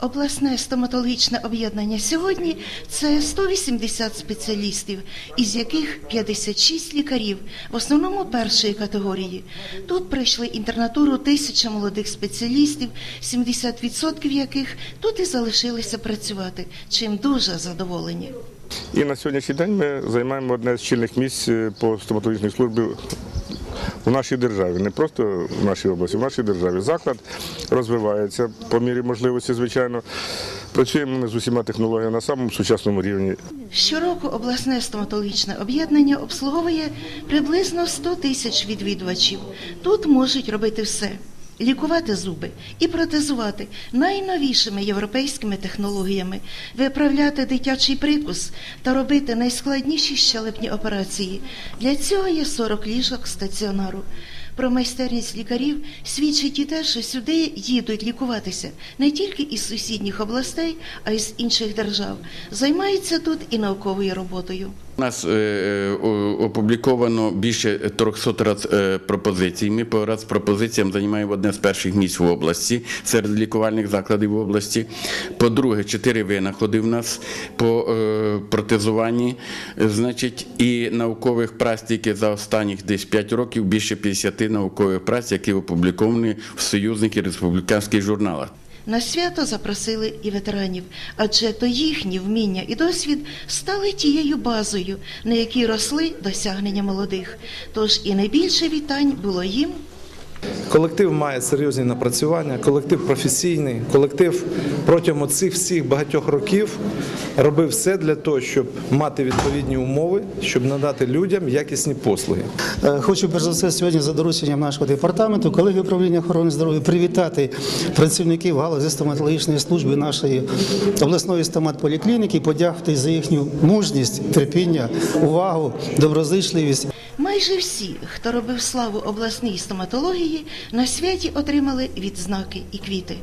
Обласне стоматологічне об'єднання сьогодні це 180 спеціалістів, із яких 56 лікарів, в основному першої категорії. Тут пройшли інтернатуру тисяча молодих спеціалістів, 70% яких тут і залишилися працювати, чим дуже задоволені. І на сьогоднішній день ми займаємо одне з чільних місць е, по стоматологічній службі в нашій державі, не просто в нашій області, в нашій державі. Заклад розвивається по мірі можливості, звичайно. Працюємо з усіма технологіями на самому сучасному рівні. Щороку обласне стоматологічне об'єднання обслуговує приблизно 100 тисяч відвідувачів. Тут можуть робити все. Лікувати зуби і протезувати найновішими європейськими технологіями, виправляти дитячий прикус та робити найскладніші щелепні операції. Для цього є 40 ліжок стаціонару. Про майстерність лікарів свідчить і те, що сюди їдуть лікуватися не тільки із сусідніх областей, а й з інших держав. Займаються тут і науковою роботою. У нас е, е, опубліковано більше 300 раз е, пропозицій. Ми по раз пропозиціям займаємо одне з перших місць в області серед лікувальних закладів в області. По-друге, чотири винаходи в нас по протезуванні, значить, і наукових праць тільки за останніх десь 5 років більше 50 наукових праць, які опубліковані в союзних і республіканських журналах. На свято запросили і ветеранів, адже то їхні вміння і досвід стали тією базою, на якій росли досягнення молодих. Тож і найбільше вітань було їм Колектив має серйозні напрацювання, колектив професійний, колектив протягом цих всіх багатьох років робив все для того, щоб мати відповідні умови, щоб надати людям якісні послуги. Е, Хочу перш за все сьогодні за дорученням нашого департаменту, колеги управління охорони здоров'я, привітати працівників галузі стоматологічної служби нашої обласної стоматполіклініки, подякувати за їхню мужність, терпіння, увагу, доброзичливість. майже всі, хто робив славу обласній стоматології, на святі отримали відзнаки і квіти.